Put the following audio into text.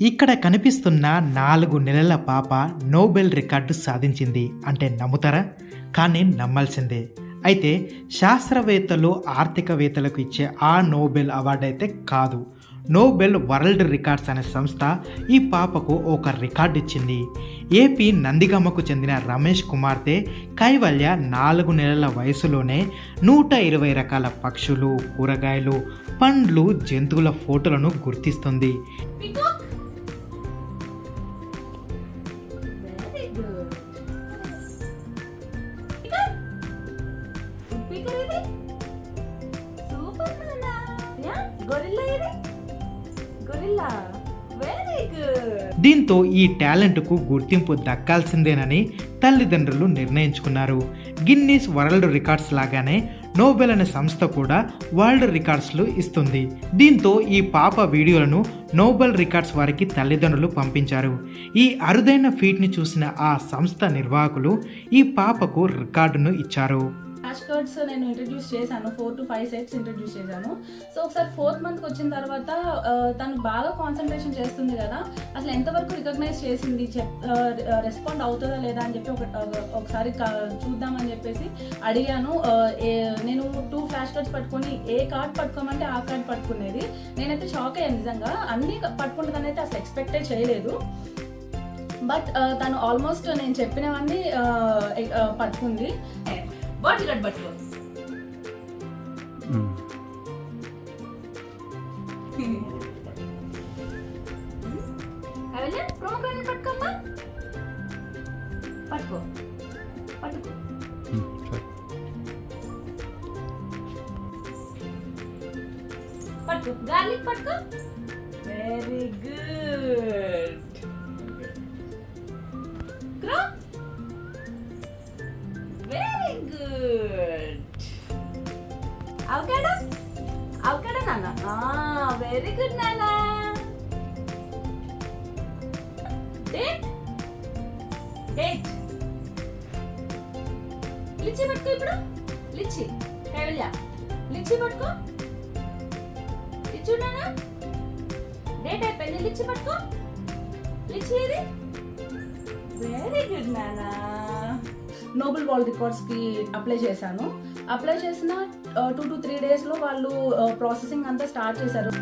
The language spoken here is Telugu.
ఇక్కడ కనిపిస్తున్న నాలుగు నెలల పాప నోబెల్ రికార్డు సాధించింది అంటే నమ్ముతారా? కానీ నమ్మాల్సిందే. అయితే శాస్త్రవేత్తలు ఆర్థికవేత్తలకు ఇచ్చే ఆ నోబెల్ అవార్డు అయితే కాదు. నోబెల్ వరల్డ్ రికార్డ్స్ అనే సంస్థ ఈ పాపకు ఒక రికార్డు ఇచ్చింది. ఏపీ నందిగమ్మకు చెందిన రమేష్ కుమార్తె కైవల్య నాలుగు నెలల వయసులోనే నూట ఇరవై రకాల పక్షులు కూరగాయలు పండ్లు జంతువుల ఫోటోలను గుర్తిస్తుంది. ఇది? దీంతో ఈ టాలెంట్కు గుర్తింపు దక్కాల్సిందేనని తల్లిదండ్రులు నిర్ణయించుకున్నారు. గిన్నీస్ వరల్డ్ రికార్డ్స్ లాగానే నోబెల్ అనే సంస్థ కూడా వరల్డ్ రికార్డ్స్లు ఇస్తుంది. దీంతో ఈ పాప వీడియోలను నోబెల్ రికార్డ్స్ వారికి తల్లిదండ్రులు పంపించారు. ఈ అరుదైన ఫీట్ని చూసిన ఆ సంస్థ నిర్వాహకులు ఈ పాపకు రికార్డును ఇచ్చారు. ర్యాష్ కార్డ్స్ నేను ఇంట్రడ్యూస్ చేశాను. Four to five sets introduce చేశాను. సో ఒకసారి ఫోర్త్ మంత్కి వచ్చిన తర్వాత తను బాగా కాన్సన్ట్రేషన్ చేస్తుంది కదా. అసలు ఎంతవరకు రికగ్నైజ్ చేసింది? చెప్ రెస్పాండ్ అవుతుందా లేదా అని చెప్పి ఒక ఒకసారి చూద్దామని చెప్పేసి అడిగాను. ఏ- నేను టూ ఫ్లాష్ కార్డ్స్ పట్టుకొని ఏ కార్డ్ పట్టుకోమంటే ఆ కార్డ్ పట్టుకునేది. నేనైతే షాక్ అయ్యాను నిజంగా. అన్నీ పట్టుకుంటుందని అయితే అసలు ఎక్స్పెక్టే చేయలేదు. బట్ తను ఆల్మోస్ట్ నేను చెప్పినవన్నీ పట్టుకుంది. బాటిల్ గడ్ పట్టుకో కవిల ప్రోమోగ్రానైట్ పట్టుకోమ్మా పట్టుకో పట్టుకో పట్టుకో గార్లిక్ పట్టుకో very good very good. Avocado? Avocado నాన్న? వెరీ గుడ్ నాన్న. డేట్ డేట్ లిచ్చి పట్టుకో ఇప్పుడు. లిచ్చి. కైవల్య లిచ్చి పట్టుకో. లిచ్చి నాన్న. డేట్ అయిపోయింది. లిచ్చి పట్టుకో. లిచ్చి ఏది? వెరీ గుడ్ నానా నోబెల్ వరల్డ్ రికార్డ్స్కి అప్లై చేశాను. అప్లై చేసిన టూ టు త్రీ డేస్లో వాళ్ళు ప్రాసెసింగ్ అంతా స్టార్ట్ చేశారు.